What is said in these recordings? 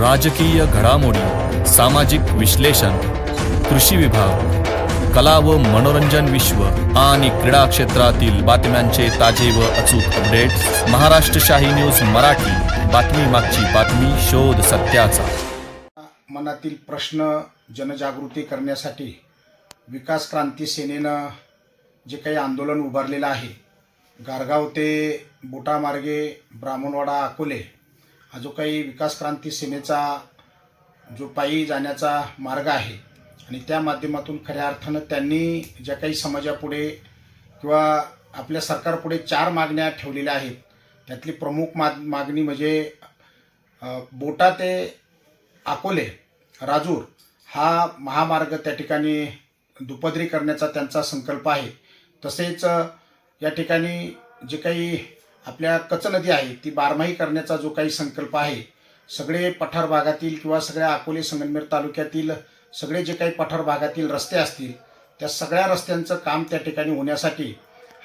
राजकीय घडामोडी सामाजिक विश्लेषण कृषी विभाग कला व मनोरंजन विश्व आणि क्रीडा क्षेत्रातील बातम्यांचे ताजे व अचूक अपडेट महाराष्ट्र शाही न्यूज मराठी बातमी मागची बातमी शोध सत्याचा. मनातील प्रश्न जनजागृती करण्यासाठी विकास क्रांती सेनेनं जे काही आंदोलन उभारलेलं आहे गारगाव ते बोटामार्गे ब्राह्मणवाडा अकोले जो काही विकास क्रांती सेनेचा जो पायी जाण्याचा मार्ग आहे आणि त्या माध्यमातून खऱ्या अर्थानं त्यांनी ज्या काही समाजापुढे किंवा आपल्या सरकारपुढे चार मागण्या ठेवलेल्या आहेत. त्यातली प्रमुख माग मागणी म्हणजे बोटा ते अकोले राजूर हा महामार्ग त्या ठिकाणी दुपदरी करण्याचा त्यांचा संकल्प आहे. तसेच या ठिकाणी जे काही आपल्या कच नदी आहे ती बारमाही करण्याचा जो काही संकल्प आहे सगळे पठार भागातील किंवा सगळ्या अकोले संगमनेर तालुक्यातील सगळे जे काही पठार भागातील रस्ते असतील त्या सगळ्या रस्त्यांचं काम त्या ठिकाणी होण्यासाठी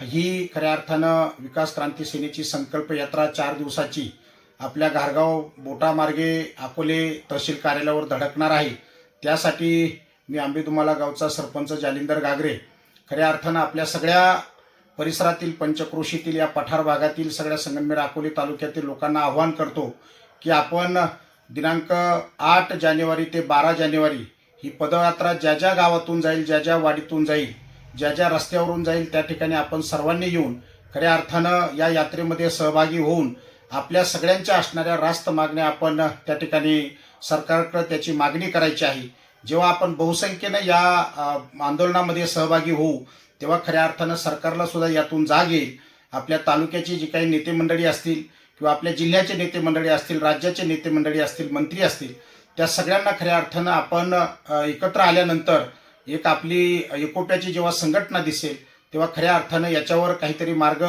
ही खऱ्या अर्थानं विकास क्रांती सेनेची संकल्प यात्रा चार दिवसाची आपल्या घारगाव बोटामार्गे अकोले तहसील कार्यालयावर धडकणार आहे. त्यासाठी मी आंबेदुमाला गावचा सरपंच जालिंदर गागरे खऱ्या अर्थानं आपल्या सगळ्या परिसरातील पंचक्रोशीतील या पठार भागातील सगळ्या संगमनेर अकोले तालुक्यातील लोकांना आव्हान करतो की आपण दिनांक आठ जानेवारी ते बारा जानेवारी ही पदयात्रा ज्या ज्या गावातून जाईल ज्या ज्या वाडीतून जाईल ज्या ज्या रस्त्यावरून जाईल त्या ठिकाणी आपण सर्वांनी येऊन खऱ्या अर्थानं या यात्रेमध्ये सहभागी होऊन आपल्या सगळ्यांच्या असणाऱ्या रास्त मागण्या आपण त्या ठिकाणी सरकारकडे त्याची मागणी करायची आहे. जेव्हा आपण बहुसंख्येनं या आंदोलनामध्ये सहभागी होऊ तेव्हा खऱ्या अर्थानं सरकारला सुद्धा यातून जाग येईल. आपल्या तालुक्याची जी काही नेते मंडळी असतील किंवा आपल्या जिल्ह्याचे नेते मंडळी असतील राज्याचे नेते मंडळी असतील मंत्री असतील त्या सगळ्यांना खऱ्या अर्थानं आपण एकत्र आल्यानंतर एक आपली एकोप्याची जेव्हा संघटना दिसेल तेव्हा खऱ्या अर्थानं याच्यावर काहीतरी मार्ग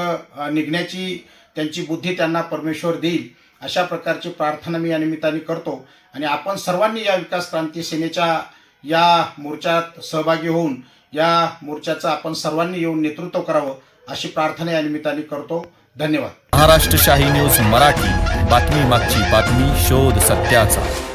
निघण्याची त्यांची बुद्धी त्यांना परमेश्वर देईल. अशा प्रकारची प्रार्थना मी या निमित्ताने करतो. आणि आपण सर्वांनी या विकास क्रांती सेनेच्या या मोर्चात सहभागी होऊन या मोर्चाचं आपण सर्वांनी येऊन नेतृत्व करावं अशी प्रार्थना या निमित्ताने करतो. धन्यवाद. महाराष्ट्र शाही न्यूज मराठी. बातमी मागची बातमी शोध सत्याचा.